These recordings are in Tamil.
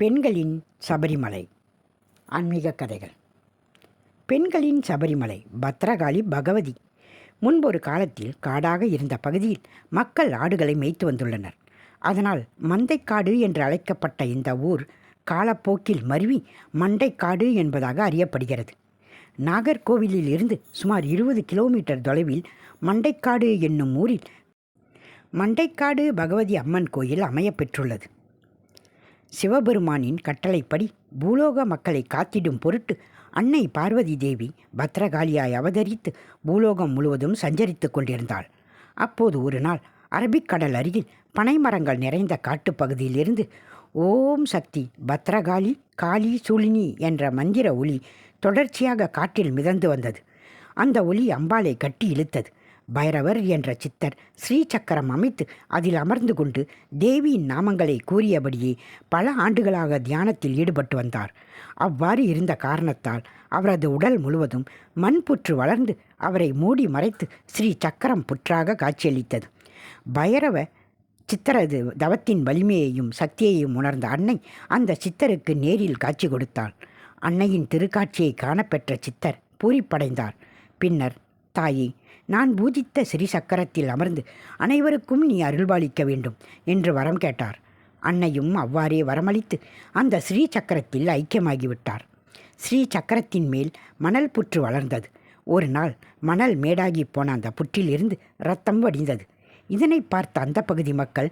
பெண்களின் சபரிமலை. ஆன்மீக கதைகள். பெண்களின் சபரிமலை பத்ரகாளி பகவதி. முன்பொரு காலத்தில் காடாக இருந்த பகுதியில் மக்கள் ஆடுகளை மேய்த்து வந்துள்ளனர். அதனால் மந்தைக்காடு என்று அழைக்கப்பட்ட இந்த ஊர் காலப்போக்கில் மருவி மண்டைக்காடு என்பதாக அறியப்படுகிறது. நாகர்கோவிலில் இருந்து சுமார் இருபது கிலோமீட்டர் தொலைவில் மண்டைக்காடு என்னும் ஊரில் மண்டைக்காடு பகவதி அம்மன் கோயில் அமையப்பெற்றுள்ளது சிவபெருமானின் கட்டளைப்படி பூலோக மக்களை காத்திடும் பொருட்டு அன்னை பார்வதி தேவி பத்ரகாளியாய் அவதரித்து பூலோகம் முழுவதும் சஞ்சரித்து கொண்டிருந்தாள். அப்போது ஒரு நாள் அரபிக்கடல் அருகில் பனைமரங்கள் நிறைந்த காட்டுப்பகுதியிலிருந்து ஓம் சக்தி பத்ரகாளி காளி சுழினி என்ற மந்திர ஒளி தொடர்ச்சியாக காற்றில் மிதந்து வந்தது. அந்த ஒளி அம்பாளை கட்டி இழுத்தது. பைரவர் என்ற சித்தர் ஸ்ரீசக்கரம் அமைத்து அதில் அமர்ந்து கொண்டு தேவியின் நாமங்களை கூறியபடியே பல ஆண்டுகளாக தியானத்தில் ஈடுபட்டு வந்தார். அவ்வாறு இருந்த காரணத்தால் அவரது உடல் முழுவதும் மண் புற்று வளர்ந்து அவரை மூடி மறைத்து ஸ்ரீ சக்கரம் புற்றாக காட்சியளித்தது. பைரவ சித்தரது தவத்தின் வலிமையையும் சக்தியையும் உணர்ந்த அன்னை அந்த சித்தருக்கு நேரில் காட்சி கொடுத்தாள். அன்னையின் திருக்காட்சியை காணப்பெற்ற சித்தர் பூரிப்படைந்தார். பின்னர் தாயே நான் பூஜித்த ஸ்ரீ சக்கரத்தில் அமர்ந்து அனைவருக்கும் நீ அருள்பாலிக்க வேண்டும் என்று வரம் கேட்டார். அன்னையும் அவ்வாறே வரமளித்து அந்த ஸ்ரீ சக்கரத்தில் ஐக்கியமாகிவிட்டார். ஸ்ரீ சக்கரத்தின் மேல் மணல் புற்று வளர்ந்தது. ஒரு நாள் மணல் மேடாகி போன அந்த புற்றிலிருந்து ரத்தம் வடிந்தது. இதனை பார்த்த அந்த பகுதி மக்கள்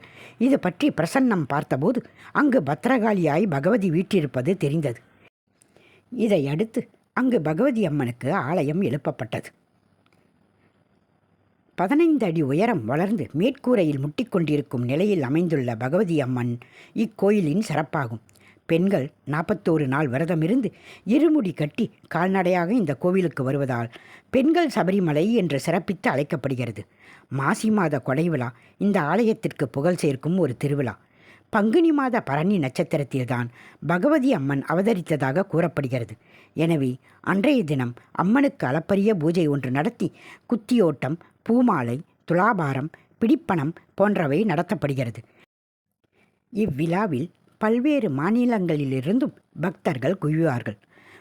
இது பற்றி பிரசன்னம் பார்த்தபோது அங்கு பத்ரகாளியாய் பகவதி வீற்றிருப்பது தெரிந்தது. இதையடுத்து அங்கு பகவதி அம்மனுக்கு ஆலயம் எழுப்பப்பட்டது. பதினைந்து அடி உயரம் வளர்ந்து மேற்கூரையில் முட்டிக்கொண்டிருக்கும் நிலையில் அமைந்துள்ள பகவதி அம்மன் இக்கோயிலின் சிறப்பாகும். பெண்கள் நாற்பத்தோரு நாள் விரதமிருந்து இருமுடி கட்டி கால்நடையாக இந்த கோவிலுக்கு வருவதால் பெண்கள் சபரிமலை என்று சிறப்பித்து அழைக்கப்படுகிறது. மாசி மாத கொடை விழா இந்த ஆலயத்திற்கு புகழ் சேர்க்கும் ஒரு திருவிழா. பங்குனி மாத பரணி நட்சத்திரத்தில்தான் பகவதி அம்மன் அவதரித்ததாக கூறப்படுகிறது. எனவே அன்றைய தினம் அம்மனுக்கு அளப்பரிய பூஜை ஒன்று நடத்தி குத்தியோட்டம் பூமாலை துலாபாரம் பிடிப்பணம் போன்றவை நடத்தப்படுகிறது. இவ்விழாவில் பல்வேறு மாநிலங்களிலிருந்தும் பக்தர்கள் குவிவார்கள்.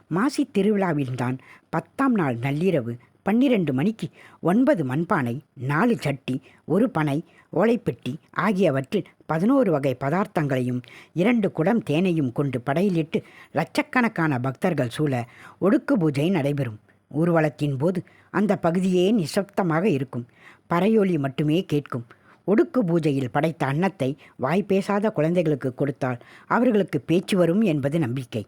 மாசி திருவிழாவில்தான் பத்தாம் நாள் நள்ளிரவு பன்னிரண்டு மணிக்கு ஒன்பது மண்பானை நாலு சட்டி ஒரு பனை ஓலைப்பெட்டி ஆகியவற்றில் பதினோரு வகை பதார்த்தங்களையும் இரண்டு குடம் தேனையும் கொண்டு படையிலிட்டு லட்சக்கணக்கான பக்தர்கள் சூழ ஒடுக்கு பூஜை நடைபெறும். ஊர்வலத்தின் போது அந்த பகுதியே நிசப்தமாக இருக்கும். பறையொலி மட்டுமே கேட்கும். ஒடுக்கு பூஜையில் படைத்த அன்னத்தை வாய் பேசாத குழந்தைகளுக்கு கொடுத்தால் அவர்களுக்கு பேச்சு வரும் என்பது நம்பிக்கை.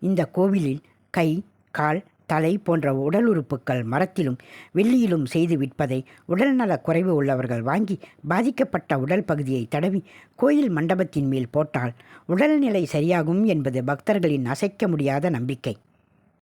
இந்த கோவிலில் கை கால் தலை போன்ற உடல் உறுப்புகள் மரத்திலும் வெள்ளியிலும் செய்து விற்பதை உடல்நல குறைவு உள்ளவர்கள் வாங்கி பாதிக்கப்பட்ட உடல் பகுதியை தடவி கோயில் மண்டபத்தின் மேல் போட்டால் உடல்நிலை சரியாகும் என்பது பக்தர்களின் அசைக்க முடியாத நம்பிக்கை.